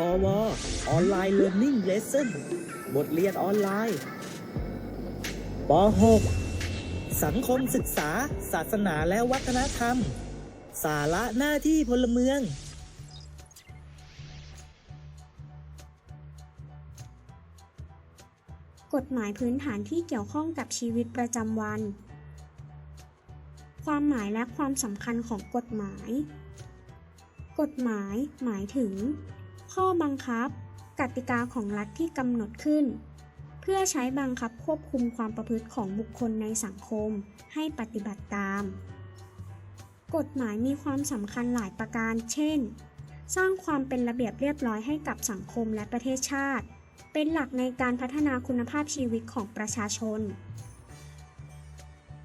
พอวออนไลน์เรียนนิ่งเลสเซ่นบทเรียนออนไลน์ป .6 สังคมศึกษา ศาสนาและวัฒนธรรม สาระหน้าที่พลเมือง กฎหมายพื้นฐานที่เกี่ยวข้องกับชีวิตประจำวัน ความหมายและความสำคัญของกฎหมาย กฎหมายหมายถึง ข้อบังคับ กติกาของรัฐที่กำหนดขึ้น เพื่อใช้บังคับควบคุมความประพฤติของบุคคลในสังคมให้ปฏิบัติตาม กฎหมายมีความสำคัญหลายประการ เช่น สร้างความเป็นระเบียบเรียบร้อยให้กับสังคมและประเทศชาติ เป็นหลักในการพัฒนาคุณภาพชีวิตของประชาชน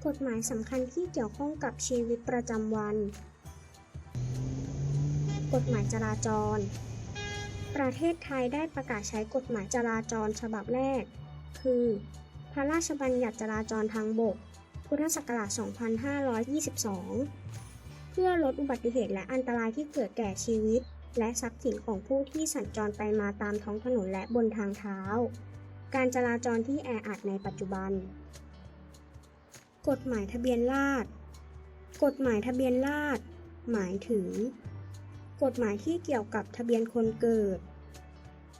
กฎหมายสำคัญที่เกี่ยวข้องกับชีวิตประจำวัน กฎหมายจราจร ประเทศไทยได้ประกาศใช้กฎหมายจราจรฉบับแรก คือ พระราชบัญญัติจราจรทางบก พุทธศักราช 2522 เพื่อลดอุบัติเหตุและอันตรายที่เกิดแก่ชีวิต และทรัพย์สินของผู้ที่สัญจรไปมาตามท้องถนนและบนทางเท้า การจราจรที่แออัดในปัจจุบัน กฎหมายทะเบียนราษฎรกฎหมายทะเบียนราษฎรหมายถึง กฎหมายที่เกี่ยวกับทะเบียนคนเกิด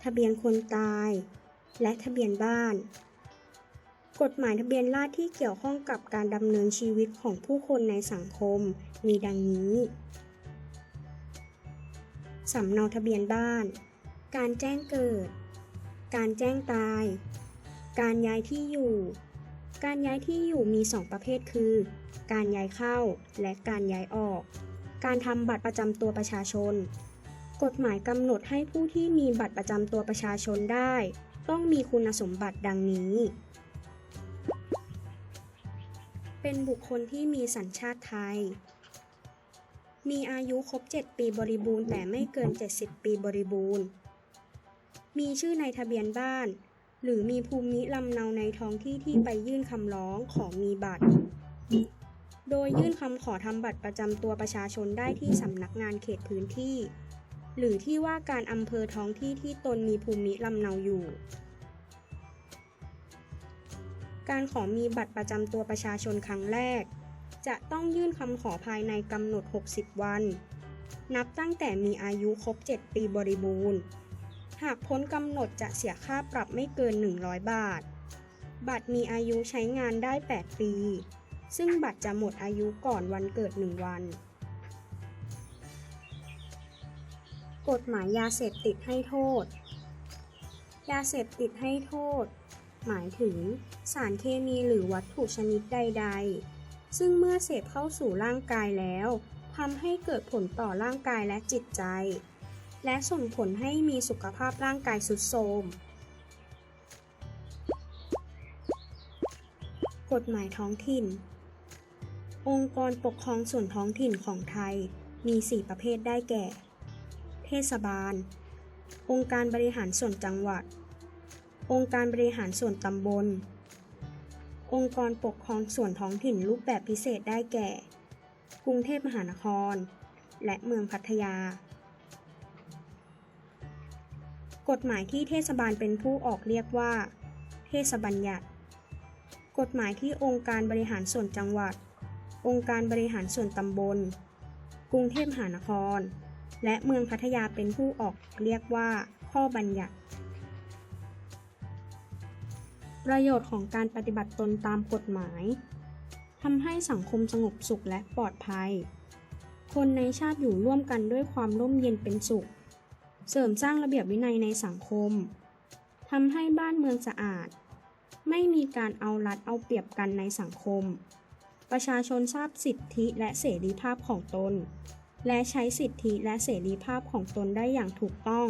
ทะเบียนคนตาย และทะเบียนบ้าน กฎหมายทะเบียนราษที่เกี่ยวข้องกับการดำเนินชีวิตของผู้คนในสังคมมีดังนี้สำเนาทะเบียนบ้าน การแจ้งเกิด การแจ้งตาย การย้ายที่อยู่ การย้ายที่อยู่มี 2 ประเภทคือ การย้ายเข้าและการย้ายออก การทำบัตรประจำตัวประชาชน กฎหมายกำหนดให้ผู้ที่มีบัตรประจำตัวประชาชนได้ ต้องมีคุณสมบัติดังนี้ เป็นบุคคลที่มีสัญชาติไทย มีอายุครบ 7 ปีบริบูรณ์แต่ไม่เกิน 70 ปีบริบูรณ์ มีชื่อในทะเบียนบ้าน หรือมีภูมิลำเนาในท้องที่ที่ไปยื่นคำร้องขอมีบัตร โดยยื่นคำขอทำบัตรประจำตัวประชาชนได้ที่สำนักงานเขตพื้นที่ หรือที่ว่าการอำเภอท้องที่ที่ตนมีภูมิลำเนาอยู่ การขอมีบัตรประจำตัวประชาชนครั้งแรก จะต้องยื่นคำขอภายในกำหนด 60 วัน นับตั้งแต่มีอายุครบ 7 ปีบริบูรณ์ หากพ้นกำหนดจะเสียค่าปรับไม่เกิน 100 บาท บัตรมีอายุใช้งานได้ 8 ปี ซึ่งบัตรจะหมดอายุก่อนวันเกิด 1 วัน กฎหมายยาเสพติดให้โทษ ยาเสพติดให้โทษ หมายถึงสารเคมีหรือวัตถุชนิดใด ๆ ซึ่งเมื่อเสพเข้าสู่ร่างกายแล้วทำให้เกิดผลต่อร่างกายและจิตใจ และส่งผลให้มีสุขภาพร่างกายสุดโทรมกฎหมายท้องถิ่น องค์กรปกครองส่วนท้องถิ่นของไทยมี 4 ประเภทได้แก่ เทศบาล องค์การบริหารส่วนจังหวัด องค์การบริหารส่วนตำบล องค์กรปกครองส่วนท้องถิ่นรูปแบบพิเศษได้แก่ กรุงเทพมหานคร และเมืองพัทยา กฎหมายที่เทศบาลเป็นผู้ออกเรียกว่า เทศบัญญัติ กฎหมายที่องค์การบริหารส่วนจังหวัด องค์การบริหารส่วนตำบล กรุงเทพมหานคร และเมืองพัทยาเป็นผู้ออกเรียกว่า ข้อบัญญัติ ประโยชน์ของการปฏิบัติตนตามกฎหมายทำให้สังคมสงบสุขและปลอดภัย คนในชาติอยู่ร่วมกันด้วยความร่มเย็นเป็นสุข เสริมสร้างระเบียบวินัยในสังคมทำให้บ้านเมืองสะอาด ไม่มีการเอารัดเอาเปรียบกันในสังคม ประชาชนทราบสิทธิและเสรีภาพของตน และใช้สิทธิและเสรีภาพของตนได้อย่างถูกต้อง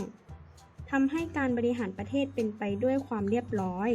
ทำให้การบริหารประเทศเป็นไปด้วยความเรียบร้อย